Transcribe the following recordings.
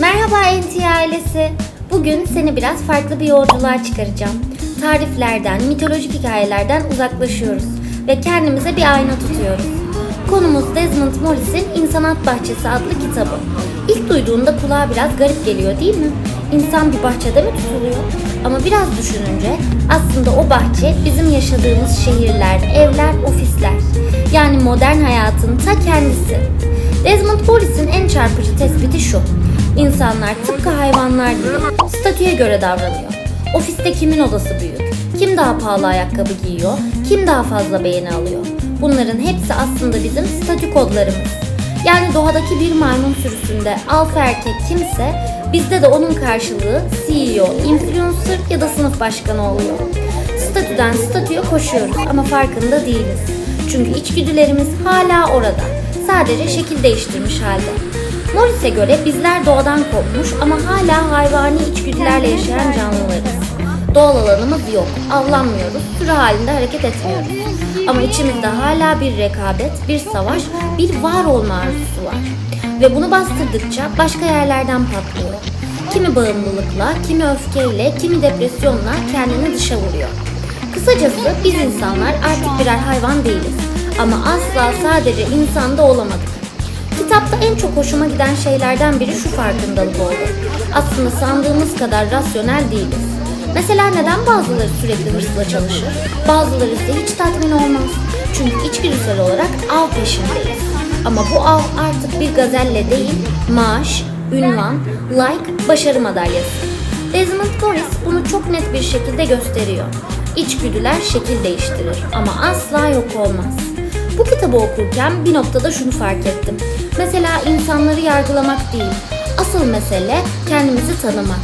Merhaba NT ailesi. Bugün seni biraz farklı bir yolculuğa çıkaracağım. Tariflerden, mitolojik hikayelerden uzaklaşıyoruz ve kendimize bir ayna tutuyoruz. Konumuz Desmond Morris'in İnsanat Bahçesi adlı kitabı. İlk duyduğunda kulağa biraz garip geliyor değil mi? İnsan bir bahçede mi tutuluyor? Ama biraz düşününce aslında o bahçe bizim yaşadığımız şehirler, evler, ofisler. Yani modern hayatın ta kendisi. Desmond Morris'in en çarpıcı tespiti şu. İnsanlar tıpkı hayvanlar gibi statüye göre davranıyor. Ofiste kimin odası büyük, kim daha pahalı ayakkabı giyiyor, kim daha fazla beğeni alıyor. Bunların hepsi aslında bizim statü kodlarımız. Yani doğadaki bir maymun sürüsünde alfa erkek kimse bizde de onun karşılığı CEO, influencer ya da sınıf başkanı oluyor. Statüden statüye koşuyoruz ama farkında değiliz. Çünkü içgüdülerimiz hala orada. Sadece şekil değiştirmiş halde. Morris'e göre bizler doğadan kopmuş ama hala hayvani içgüdülerle yaşayan canlılarız. Doğal alanımız yok, avlanmıyoruz, sürü halinde hareket etmiyoruz. Ama içimizde hala bir rekabet, bir savaş, bir var olma arzusu var. Ve bunu bastırdıkça başka yerlerden patlıyor. Kimi bağımlılıkla, kimi öfkeyle, kimi depresyonla kendini dışa vuruyor. Kısacası biz insanlar artık birer hayvan değiliz. Ama asla sadece insanda olamadık. Kitapta en çok hoşuma giden şeylerden biri şu farkındalık oldu. Aslında sandığımız kadar rasyonel değiliz. Mesela neden bazıları sürekli hırsla çalışır, bazıları ise hiç tatmin olmaz? Çünkü içgüdüsel olarak av peşindeyiz. Ama bu av artık bir gazelle değil, maaş, ünvan, like, başarı madalyası. Desmond Morris bunu çok net bir şekilde gösteriyor. İçgüdüler şekil değiştirir ama asla yok olmaz. Bu kitabı okurken bir noktada şunu fark ettim. Mesela insanları yargılamak değil, asıl mesele kendimizi tanımak.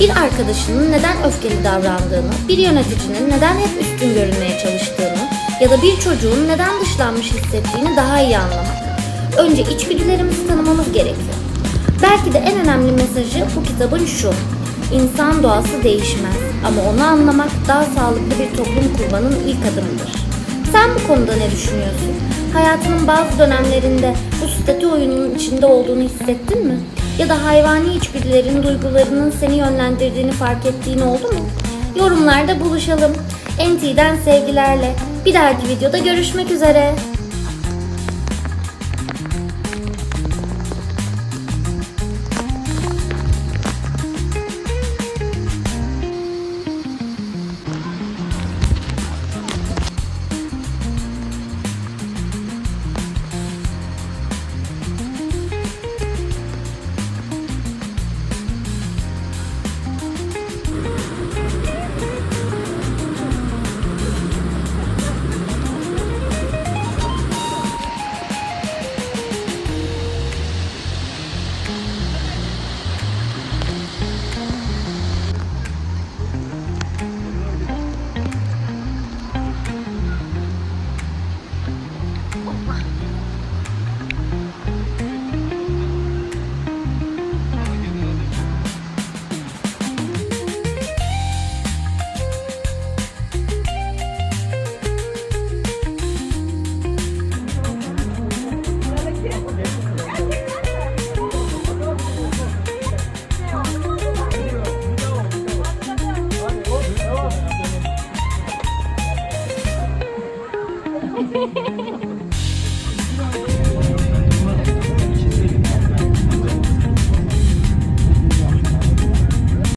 Bir arkadaşının neden öfkeli davrandığını, bir yöneticinin neden hep üstün görünmeye çalıştığını ya da bir çocuğun neden dışlanmış hissettiğini daha iyi anlamak. Önce içgüdülerimizi tanımamız gerekiyor. Belki de en önemli mesajı bu kitabın şu. İnsan doğası değişmez ama onu anlamak daha sağlıklı bir toplum kurmanın ilk adımıdır. Sen bu konuda ne düşünüyorsun? Hayatının bazı dönemlerinde bu statü oyununun içinde olduğunu hissettin mi? Ya da hayvani içgüdülerin duygularının seni yönlendirdiğini fark ettiğin oldu mu? Yorumlarda buluşalım. NT'den sevgilerle. Bir dahaki videoda görüşmek üzere. What?